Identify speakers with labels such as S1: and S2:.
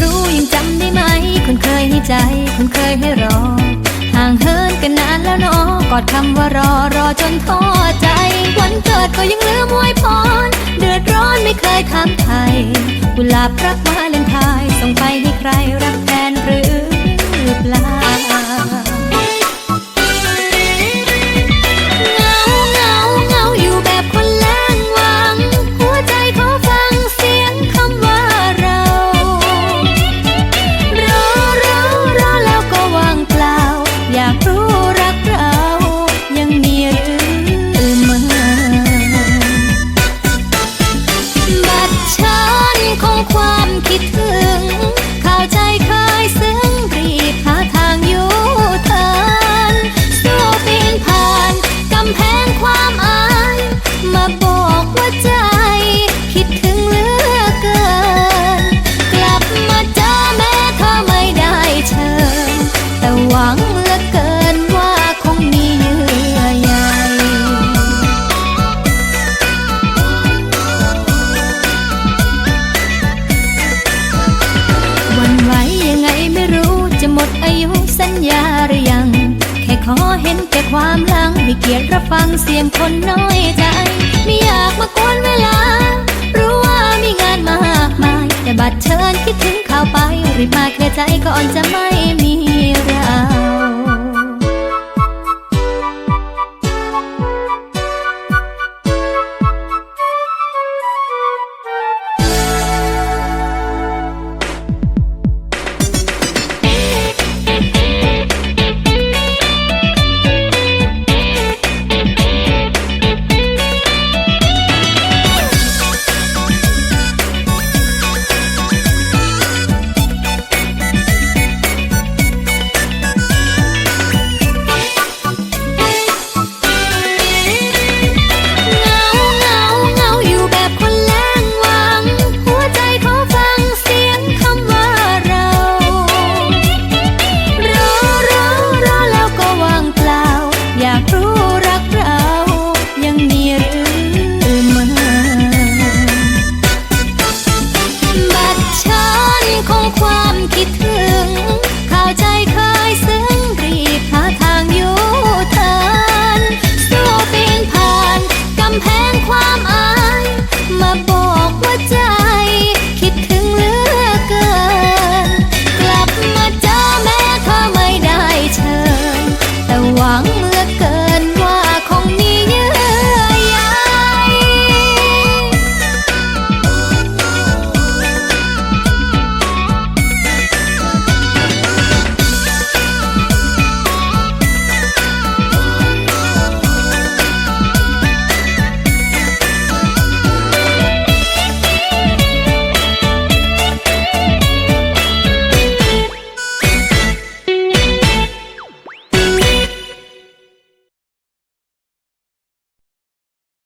S1: รู้ยังจำได้ไหม คุณเคยให้ใจ คุณเคยให้รอ ห่างเหินกันนานแล้วนาะกอดคำว่ารอรอจนท้อใจ วันเกิดก็ยังลืมไวยพร เดือดร้อนไม่เคยถามไทยกุหลาบรักมาเล่นไทย แต่ความหลังให้เกียรติรับฟังเสียงคนน้อยใจ ไม่อยากมากวนเวลา รู้ว่ามีงานมากมาย แต่บัดเชิญคิดถึงข่าวไป รีบมาเคลียร์ใจก่อนจะไม่มีเรา